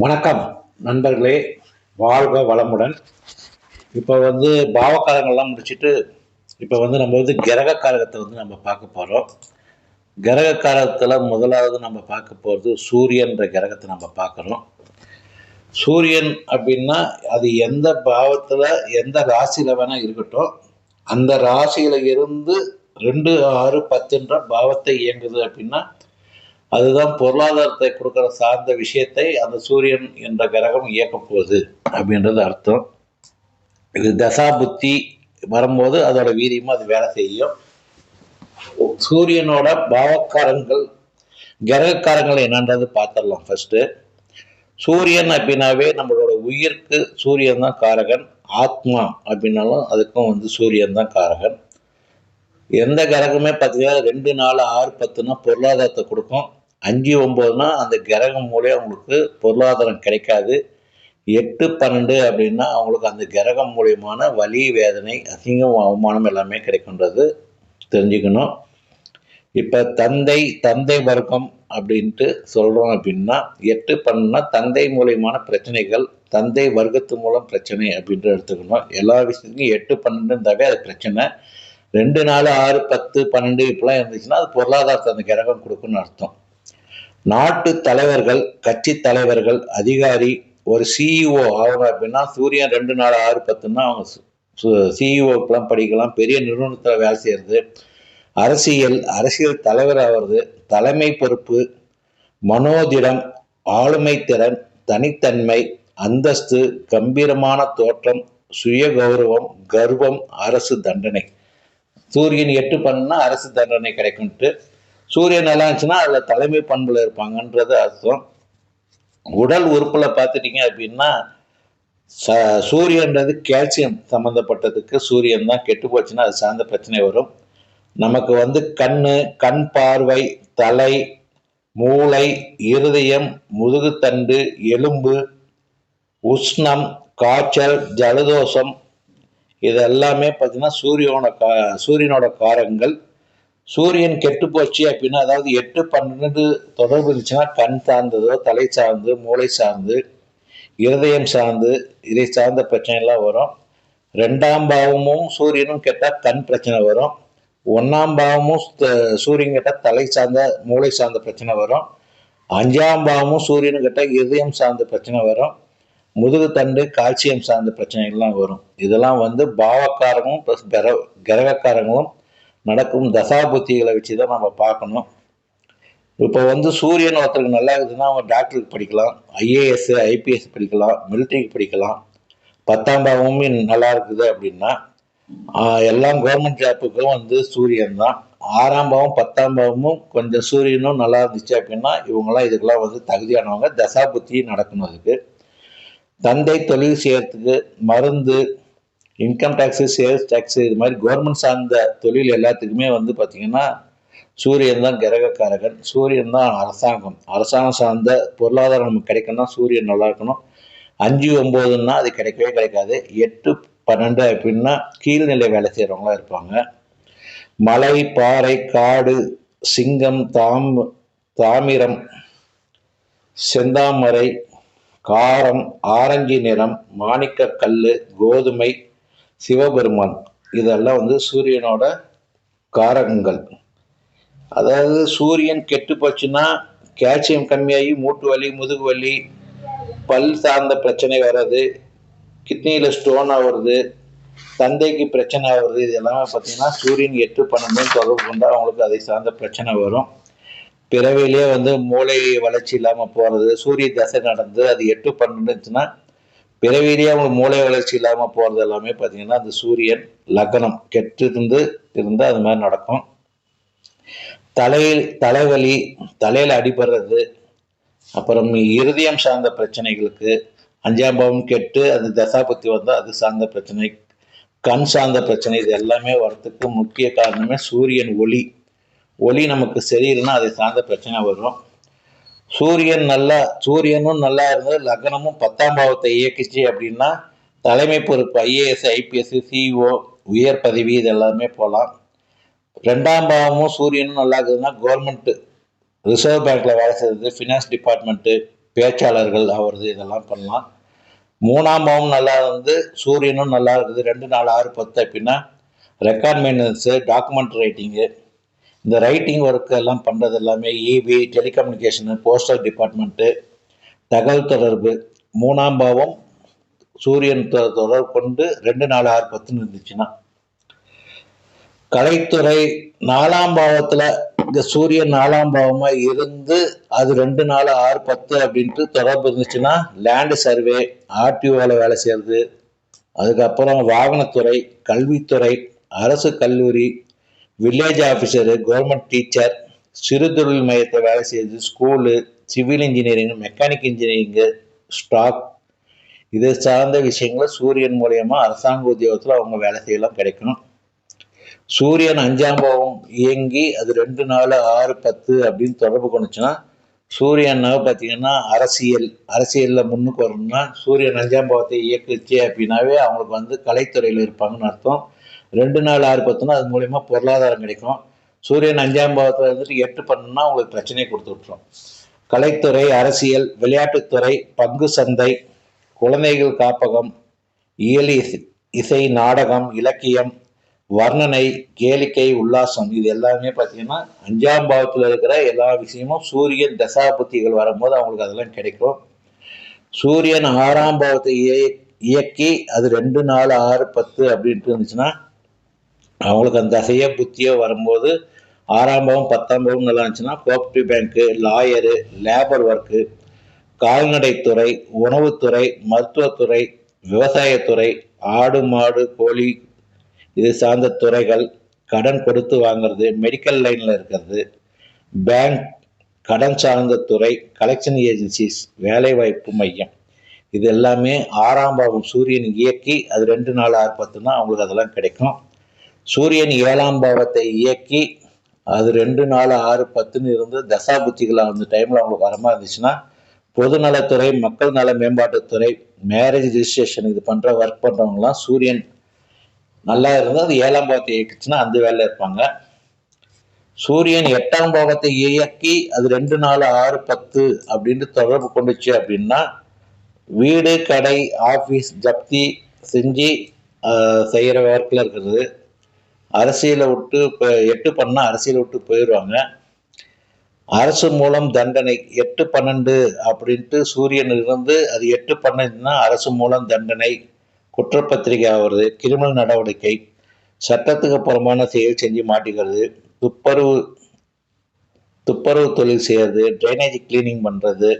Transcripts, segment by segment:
வணக்கம் நண்பர்களே. வாழ்க வளமுடன். இப்போ வந்து பாவக்காரங்கள்லாம் முடிச்சுட்டு இப்போ வந்து நம்ம வந்து கிரக காரகத்தை வந்து நம்ம பார்க்க போகிறோம் கிரகக்காரகத்தில் முதலாவது நம்ம பார்க்க போகிறது சூரியன்ற கிரகத்தை நம்ம பார்க்குறோம். சூரியன் அப்படின்னா அது எந்த பாவத்தில் எந்த ராசியில் வேணால் இருக்கட்டும். அந்த ராசியில் இருந்து ரெண்டு ஆறு பத்துன்ற பாவத்தை இயங்குது அப்படின்னா அதுதான் பொருளாதாரத்தை கொடுக்குற சார்ந்த விஷயத்தை அந்த சூரியன் என்ற கிரகம் இயக்கப் போகுது அப்படின்றது அர்த்தம். இது தசா புத்தி வரும்போது அதோட வீரியமாக அது வேலை செய்யும். சூரியனோட பாவக்காரங்கள் கிரகக்காரங்கள் என்னன்றது பார்த்துடலாம் ஃபஸ்ட்டு சூரியன் அப்படின்னாவே நம்மளோட உயிருக்கு சூரியன் தான் காரகன் ஆத்மா அப்படின்னாலும் அதுக்கும் வந்து சூரியன் தான் காரகன். எந்த கிரகமே பார்த்தீங்கன்னா ரெண்டு நாலு ஆறு பத்துனா பொருளாதாரத்தை கொடுக்கும். அஞ்சு ஒம்போதுனா அந்த கிரகம் மூலியம் அவங்களுக்கு பொருளாதாரம் கிடைக்காது. எட்டு பன்னெண்டு அப்படின்னா அவங்களுக்கு அந்த கிரகம் மூலியமான வலி வேதனை அசிங்கம் அவமானம் எல்லாமே கிடைக்கின்றது தெரிஞ்சுக்கணும். இப்போ தந்தை தந்தை வர்க்கம் அப்படின்ட்டு சொல்கிறோம் அப்படின்னா எட்டு பண்ணுனா தந்தை மூலியமான பிரச்சனைகள் தந்தை வர்க்கத்து மூலம் பிரச்சனை அப்படின்ட்டு எடுத்துக்கணும். எல்லா விஷயத்துலையும் எட்டு பன்னெண்டுந்தாவே அது பிரச்சனை. ரெண்டு நாலு ஆறு பத்து பன்னெண்டு இப்படிலாம் இருந்துச்சுன்னா அது பொருளாதாரத்தை அந்த கிரகம் கொடுக்குன்னு அர்த்தம். நாட்டு தலைவர்கள் கட்சி தலைவர்கள் அதிகாரி ஒரு சிஇஓ ஆகணும் அப்படின்னா சூரியன் ரெண்டு நாள் ஆறு பத்துன்னா அவங்க சிஇஓக்கெல்லாம் படிக்கலாம் பெரிய நிறுவனத்தில் வேலை செய்கிறது அரசியல் அரசியல் தலைவர் ஆகிறது தலைமை பொறுப்பு மனோதிடம் ஆளுமை திறன் தனித்தன்மை அந்தஸ்து கம்பீரமான தோற்றம் சுய கௌரவம் கர்வம் அரசு தண்டனை. சூரியன் எட்டு பண்ணால் அரசு தண்டனை கிடைக்கும்ட்டு சூரியன் நல்லா இருந்துச்சுன்னா அதில் தலைமை பண்புல இருப்பாங்கன்றது அர்த்தம். உடல் உறுப்பில் பார்த்துட்டீங்க அப்படின்னா ச சூரியன்றது கால்சியம் சம்மந்தப்பட்டதுக்கு சூரியன் தான் கெட்டு போச்சுன்னா அது சார்ந்த பிரச்சனை வரும். நமக்கு வந்து கண் கண் பார்வை தலை மூளை இருதயம் முதுகுத்தண்டு எலும்பு உஷ்ணம் காய்ச்சல் ஜலதோஷம் இது எல்லாமே பார்த்தீங்கன்னா சூரியனோட கா சூரியனோட காரங்கள். சூரியன் கெட்டு போச்சு அப்படின்னா அதாவது எட்டு பன்னெண்டு தொடர்பு இருந்துச்சுன்னா கண் சார்ந்ததோ தலை சார்ந்து மூளை சார்ந்து இருதயம் சார்ந்து இதை சார்ந்த பிரச்சனைலாம் வரும். ரெண்டாம் பாவமும் சூரியனும் கேட்டால் கண் பிரச்சனை வரும். ஒன்றாம் பாவமும் சூரியன் கேட்டால் தலை சார்ந்த மூளை சார்ந்த பிரச்சனை வரும். அஞ்சாம் பாவமும் சூரியனும் கேட்டால் இதயம் சார்ந்த பிரச்சனை வரும். முதுகு தண்டு கால்சியம் சார்ந்த பிரச்சனைகள்லாம் வரும். இதெல்லாம் வந்து பாவக்காரங்களும் ப்ளஸ் கிர கிரகக்காரங்களும் நடக்கும் தசாபுத்திகளை வச்சு தான் நம்ம பார்க்கணும். இப்போ வந்து சூரியன் ஒருத்தருக்கு நல்லா இருக்குதுன்னா அவங்க டாக்டருக்கு படிக்கலாம் ஐஏஎஸ் ஐபிஎஸ் படிக்கலாம் மிலிட்ரிக்கு படிக்கலாம். பத்தாம் பாவமும் நல்லா இருக்குது அப்படின்னா எல்லாம் கவர்மெண்ட் ஜாப்புக்கும் வந்து சூரியன் தான் ஆறாம் பாவம் பத்தாம் பாவமும் கொஞ்சம் சூரியனும் நல்லா இருந்துச்சு அப்படின்னா இவங்கெல்லாம் இதுக்கெல்லாம் வந்து தகுதியானவங்க தசாபுத்தி நடக்கணும் அதுக்கு. தந்தை தொழில் செய்யறதுக்கு மருந்து இன்கம் டேக்ஸு சேல்ஸ் டேக்ஸு இது மாதிரி கவர்மெண்ட் சார்ந்த தொழில் எல்லாத்துக்குமே வந்து பார்த்திங்கன்னா சூரியன் தான் கிரகக்காரகன். சூரியன் தான் அரசாங்கம். அரசாங்கம் சார்ந்த பொருளாதாரம் நமக்கு கிடைக்கணும்னா சூரியன் நல்லா இருக்கணும். அஞ்சு ஒம்போதுன்னா அது கிடைக்கவே கிடைக்காது. எட்டு பன்னெண்டு அப்படின்னா கீழ்நிலை வேலை செய்கிறவங்களாம் இருப்பாங்க. மலை பாறை காடு சிங்கம் தாம் தாமிரம் செந்தாமரை காரம் ஆரஞ்சு நிறம் மாணிக்க கல் கோதுமை சிவபெருமான். இதெல்லாம் வந்து சூரியனோட காரகங்கள். அதாவது சூரியன் கெட்டு போச்சுன்னா கால்சியம் கம்மியாகி மூட்டு வலி முதுகு வலி பல் சார்ந்த பிரச்சனை வர்றது கிட்னியில் ஸ்டோன் ஆகுறது தந்தைக்கு பிரச்சனை ஆகுறது இது எல்லாமே பார்த்தீங்கன்னா சூரியன் எட்டு பன்னெண்டு தொடர்பு கொண்டால் அவங்களுக்கு அதை சார்ந்த பிரச்சனை வரும். பிறவிலேயே வந்து மூளை வளர்ச்சி இல்லாமல் போகிறது சூரிய தசை நடந்து அது எட்டு பன்னெண்டுச்சுன்னா பிறவிலேயே அவங்க மூளை வளர்ச்சி இல்லாமல் போகிறது எல்லாமே பார்த்தீங்கன்னா அந்த சூரியன் லக்னம் கெட்டு இருந்து இருந்தால் அது மாதிரி நடக்கும். தலையில் தலைவலி தலையில் அடிபடுறது அப்புறம் இருதயம் சார்ந்த பிரச்சனைகளுக்கு அஞ்சாம் பாவம் கெட்டு அது தசாபத்தி வந்தால் அது சார்ந்த பிரச்சனை கண் சார்ந்த பிரச்சனை இது எல்லாமே வரத்துக்கு முக்கிய காரணமே சூரியன் ஒளி. ஒளி நமக்கு சரியில்லைன்னா அதை சார்ந்த பிரச்சனை வரும். சூரியன் நல்லா சூரியனும் நல்லா இருந்தது. லக்னமும் பத்தாம் பாவத்தை இயக்கிச்சு அப்படின்னா தலைமை பொறுப்பு ஐஏஎஸ் ஐபிஎஸ் சிஇஓ உயர் பதவி இது எல்லாமே போகலாம் ரெண்டாம் பாவமும் சூரியனும் நல்லா இருக்குதுன்னா கவர்மெண்ட்டு ரிசர்வ் பேங்க்கில் வேலை செய்கிறது ஃபினான்ஸ் டிபார்ட்மெண்ட்டு பேச்சாளர்கள் ஆகிறது இதெல்லாம் பண்ணலாம். மூணாம் பாவம் நல்லா இருந்து சூரியனும் நல்லா இருக்குது. ரெண்டு நாலு ஆறு பத்து அப்படின்னா ரெக்கார்ட் மெயின்டெனன்ஸு டாக்குமெண்ட் ரைட்டிங்கு இந்த ரைட்டிங் ஒர்க் எல்லாம் பண்ணுறது எல்லாமே இபி டெலிகம்யூனிகேஷனு போஸ்டல் டிபார்ட்மெண்ட்டு தகவல் தொடர்பு. மூணாம் பாவம் சூரியன் தொடர்பு கொண்டு ரெண்டு நாலு ஆறு பத்துன்னு இருந்துச்சுன்னா. கலைத்துறை நாலாம் பாவத்தில் இந்த சூரியன் நாலாம் பாவமாக இருந்து அது ரெண்டு நாலு ஆறு பத்து அப்படின்ட்டு தொடர்பு இருந்துச்சுன்னா லேண்டு சர்வே ஆர்டிஓவில் வேலை செய்கிறது அதுக்கப்புறம் வாகனத்துறை கல்வித்துறை அரசு கல்லூரி வில்லேஜ் ஆஃபீஸரு கவர்மெண்ட் டீச்சர் சிறு தொழில் மையத்தை வேலை செய்யுது school civil engineering mechanic engineering stock இது சார்ந்த விஷயங்களை சூரியன் மூலயமா அரசாங்க உத்தியோகத்தில் அவங்க வேலை செய்யலாம் கிடைக்கணும். சூரியன் அஞ்சாம் பாவம் இயங்கி அது ரெண்டு நாலு ஆறு பத்து அப்படின்னு தொடர்பு கொண்டுச்சுன்னா சூரியன் பார்த்தீங்கன்னா அரசியல் அரசியலில் முன்னுக்கு வரணும்னா சூரியன் அஞ்சாம் பாவத்தை இயக்குச்சு அப்படின்னாவே அவங்களுக்கு வந்து கலைத்துறையில் இருப்பாங்கன்னு அர்த்தம். ரெண்டு நாள் ஆறு பத்துனா அது மூலயமா பொருளாதாரம் கிடைக்கும். சூரியன் அஞ்சாம் பாவத்தில் இருந்துட்டு எட்டு பண்ணுன்னா உங்களுக்கு பிரச்சனையை கொடுத்து விட்டுரும் கலைத்துறை அரசியல் விளையாட்டுத்துறை பங்கு சந்தை குழந்தைகள் காப்பகம் இயல் இசை- இசை நாடகம் இலக்கியம் வர்ணனை கேளிக்கை உல்லாசம் இது எல்லாமே பார்த்தீங்கன்னா அஞ்சாம் பாவத்தில் இருக்கிற எல்லா விஷயமும் சூரியன் தசாபுத்திகள் வரும்போது அவங்களுக்கு அதெல்லாம் கிடைக்கும். சூரியன் ஆறாம் பாவத்தை இய- இயக்கி அது ரெண்டு நாலு ஆறு பத்து அப்படின்ட்டு இருந்துச்சுன்னா அவங்களுக்கு அந்த தசையோ புத்தியோ வரும்போது ஆறாம் பாவம் பத்தாம் பாவம் நல்லா இருந்துச்சுன்னா cooperative bank lawyer labour work கால்நடைத்துறை உணவுத்துறை மருத்துவத்துறை விவசாயத்துறை ஆடு மாடு கோழி இது சார்ந்த துறைகள் கடன் கொடுத்து வாங்குறது மெடிக்கல் லைனில் இருக்கிறது பேங்க் கடன் சார்ந்த துறை கலெக்ஷன் ஏஜென்சிஸ் வேலைவாய்ப்பு மையம். இது எல்லாமே ஆறாம் பாவம் சூரியன் இயக்கி அது ரெண்டு நாள் ஆறு பத்துனா அவங்களுக்கு அதெல்லாம் கிடைக்கும். சூரியன் ஏழாம் பாவத்தை இயக்கி அது ரெண்டு நாலு ஆறு பத்துன்னு இருந்து தசாபுத்திகள் அந்த டைமில் அவங்களுக்கு வரமா இருந்துச்சுன்னா பொதுநலத்துறை மக்கள் நல மேம்பாட்டுத்துறை மேரேஜ் ரிஜிஸ்ட்ரேஷன் இது பண்ணுற ஒர்க் பண்ணுறவங்களாம் சூரியன் நல்லா இருந்தால் அது ஏழாம் பாவத்தை இயக்கிச்சுன்னா அந்த வேலையில் இருப்பாங்க. சூரியன் எட்டாம் பாவத்தை இயக்கி அது ரெண்டு நாலு ஆறு பத்து அப்படின்ட்டு தொடர்பு கொண்டுச்சு அப்படின்னா வீடு கடை ஆஃபீஸ் ஜப்தி செஞ்சு செய்கிற ஒர்க்கில் இருக்கிறது. அரசியலை விட்டு இப்போ எட்டு பண்ணால் அரசியலை விட்டு போயிடுவாங்க. அரசு மூலம் தண்டனை எட்டு பன்னெண்டு அப்படின்ட்டு சூரியன் இருந்து அது எட்டு பன்னெண்டுனா அரசு மூலம் தண்டனை குற்றப்பத்திரிகை ஆகிறது கிரிமினல் நடவடிக்கை சட்டத்துக்கு புறமான செயல் செஞ்சு மாட்டிக்கிறது துப்பரவு துப்புரவு தொழில் செய்யறது ட்ரைனேஜ் கிளீனிங் பண்ணுறது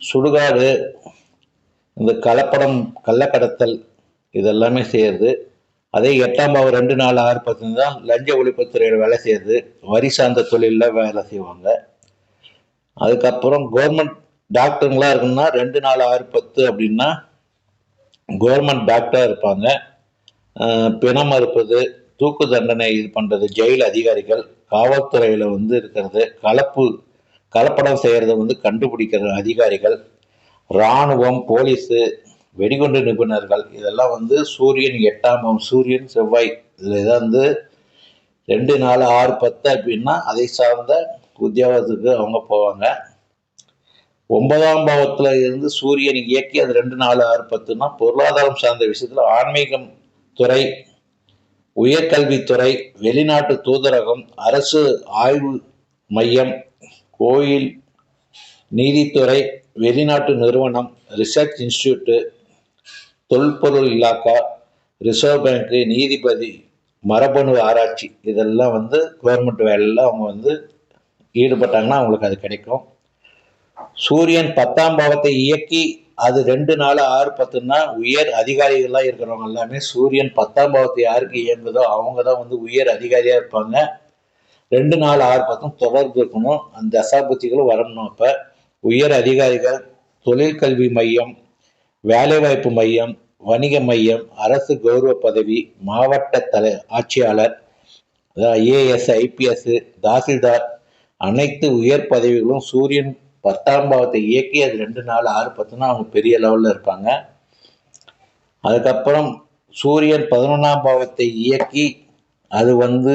சுடுகாடு இந்த கலப்படம் கள்ளக்கடத்தல் இதெல்லாமே செய்யறது. அதே எட்டாம் பாவம் ரெண்டு நாள் ஆறு பத்து தான் லஞ்ச ஒழிப்புத்துறையில் வேலை செய்யறது வரி சார்ந்த தொழிலில் வேலை செய்வாங்க. அதுக்கப்புறம் கவர்மெண்ட் டாக்டருங்களா இருக்குன்னா ரெண்டு நாள் ஆறு பத்து அப்படின்னா கவர்மெண்ட் டாக்டராக இருப்பாங்க. பிணம் அறுப்பது தூக்கு தண்டனை இது பண்ணுறது ஜெயில் அதிகாரிகள் காவல்துறையில் வந்து இருக்கிறது கலப்பு கலப்படம் செய்கிறத வந்து கண்டுபிடிக்கிற அதிகாரிகள் இராணுவம் போலீஸு வெடிகுண்டு நிபுணர்கள் இதெல்லாம் வந்து சூரியன் எட்டாம் சூரியன் செவ்வாய். இதில் தான் வந்து ரெண்டு நாலு ஆறு பத்து அப்படின்னா அதை சார்ந்த உத்தியோகத்துக்கு அவங்க போவாங்க. ஒன்பதாம் பாவத்தில் இருந்து சூரியன் இயக்கி அது ரெண்டு நாலு ஆறு பத்துனா பொருளாதாரம் சார்ந்த விஷயத்தில் ஆன்மீகம் துறை உயர்கல்வித்துறை வெளிநாட்டு தூதரகம் அரசு ஆய்வு மையம் கோயில் நீதித்துறை வெளிநாட்டு நிறுவனம் ரிசர்ச் இன்ஸ்டியூட்டு தொல்பொருள் இலாக்கா ரிசர்வ் பேங்க்கு நீதிபதி மரபணு ஆராய்ச்சி இதெல்லாம் வந்து கவர்மெண்ட் வேலையில் அவங்க வந்து ஈடுபட்டாங்கன்னா அவங்களுக்கு அது கிடைக்கும். சூரியன் பத்தாம் பாவத்தை இயக்கி அது ரெண்டு நாலு ஆறு பத்துன்னா உயர் அதிகாரிகள்லாம் இருக்கிறவங்க எல்லாமே சூரியன் பத்தாம் பாவத்தை யாருக்கு இயங்குதோ அவங்க தான் வந்து உயர் அதிகாரியாக இருப்பாங்க. ரெண்டு நாலு ஆறு பத்தும் தொடர்பு இருக்கணும். அந்த தசாபுத்திகளும் வரணும் அப்போ. உயர் அதிகாரிகள் தொழிற்கல்வி மையம் வேலைவாய்ப்பு மையம் வணிக மையம் அரசு கௌரவ பதவி மாவட்ட தலை ஆட்சியாளர் ஐஏஎஸ் ஐபிஎஸ் தாசில்தார் அனைத்து உயர் பதவிகளும் சூரியன் பத்தாம் பாவத்தை இயக்கி அது ரெண்டு நாள் ஆறு பத்துனா அவங்க பெரிய லெவலில் இருப்பாங்க. அதுக்கப்புறம் சூரியன் பதினொன்றாம் பாவத்தை இயக்கி அது வந்து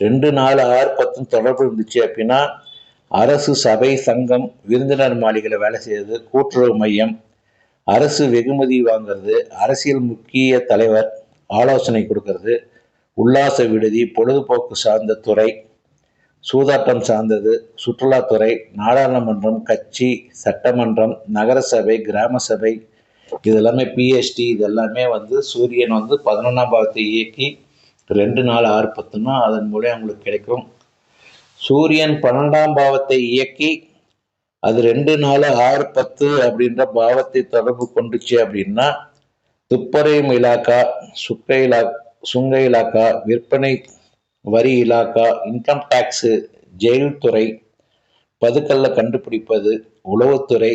ரெண்டு நாலு ஆறு பத்தும் தொடர்பு இருந்துச்சு அப்படின்னா அரசு சபை சங்கம் விருந்தினர் மாளிகையில் வேலை செய்யறது கூட்டுறவு மையம் அரசு வெகுமதி வாங்கிறது அரசியல் முக்கிய தலைவர் ஆலோசனை கொடுக்கறது உல்லாச விடுதி பொழுதுபோக்கு சார்ந்த துறை சூதாட்டம் சார்ந்தது சுற்றுலாத்துறை நாடாளுமன்றம் கட்சி சட்டமன்றம் நகரசபை கிராம சபை இது எல்லாமே பிஎஸ்டி இது எல்லாமே வந்து சூரியன் வந்து பதினொன்றாம் பாவத்தை இயக்கி ரெண்டு நாள் ஆறு பத்துனா அதன் மூலம் அவங்களுக்கு கிடைக்கும். சூரியன் பன்னெண்டாம் பாவத்தை இயக்கி அது ரெண்டு நாலு ஆறு பத்து அப்படின்ற பாவத்தை தொடர்பு கொண்டுச்சு அப்படின்னா துப்பறை இலாக்கா சுக்க இலா சுங்க இலாக்கா விற்பனை வரி இலாக்கா இன்கம் டேக்ஸு ஜெயில் துறை பதுக்கல்ல கண்டுபிடிப்பது உளவுத்துறை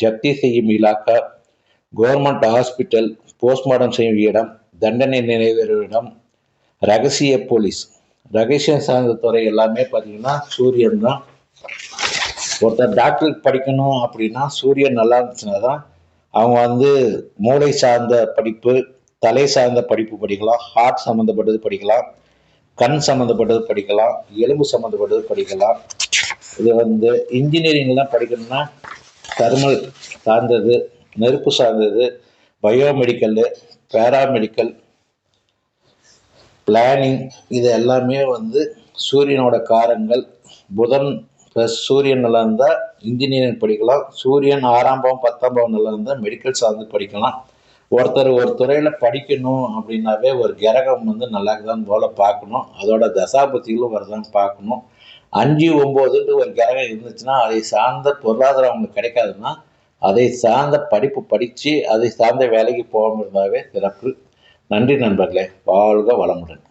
ஜப்தி செய்யும் இலாக்கா கவர்மெண்ட் ஹாஸ்பிட்டல் போஸ்ட்மார்டம் செய்யும் இடம் தண்டனை நிறைவேறும் இடம் ரகசிய போலீஸ். ரகசியம் சார்ந்த துறை எல்லாமே பார்த்தீங்கன்னா சூரியன் தான். ஒருத்தர் டாக்டருக்கு படிக்கணும் அப்படின்னா சூரியன் நல்லா இருந்துச்சுன்னா தான் அவங்க வந்து மூளை சார்ந்த படிப்பு தலை சார்ந்த படிப்பு படிக்கலாம் ஹார்ட் சம்மந்தப்பட்டது படிக்கலாம் கண் சம்மந்தப்பட்டது படிக்கலாம் எலும்பு சம்மந்தப்பட்டது படிக்கலாம். இது வந்து இன்ஜினியரிங்லாம் படிக்கணும்னா தர்மல் சார்ந்தது நெருப்பு சார்ந்தது பயோமெடிக்கல் பேராமெடிக்கல் பிளானிங் இது எல்லாமே வந்து சூரியனோட காரங்கள் புதன் ப்ளஸ் சூரியன் நல்லா இருந்தால் இன்ஜினியரிங் படிக்கலாம். சூரியன் ஆறாம் பாவம் பத்தாம் பாவம் நல்லா இருந்தால் மெடிக்கல் சார்ந்து படிக்கலாம். ஒருத்தர் ஒரு துறையில் படிக்கணும் அப்படின்னாவே ஒரு கிரகம் வந்து நல்லா இருக்குதான்னு போல் பார்க்கணும். அதோட தசாபத்திகளும் வரதான் பார்க்கணும். அஞ்சு ஒம்போதுன்ட்டு ஒரு கிரகம் இருந்துச்சுன்னா அதை சார்ந்த பொருளாதாரம் அவங்களுக்கு கிடைக்காதுன்னா அதை சார்ந்த படிப்பு படித்து அதை சார்ந்த வேலைக்கு போகாமல் இருந்தாவே சிறப்பு. நன்றி நண்பர்களே. வாழ்க வளமுடன்.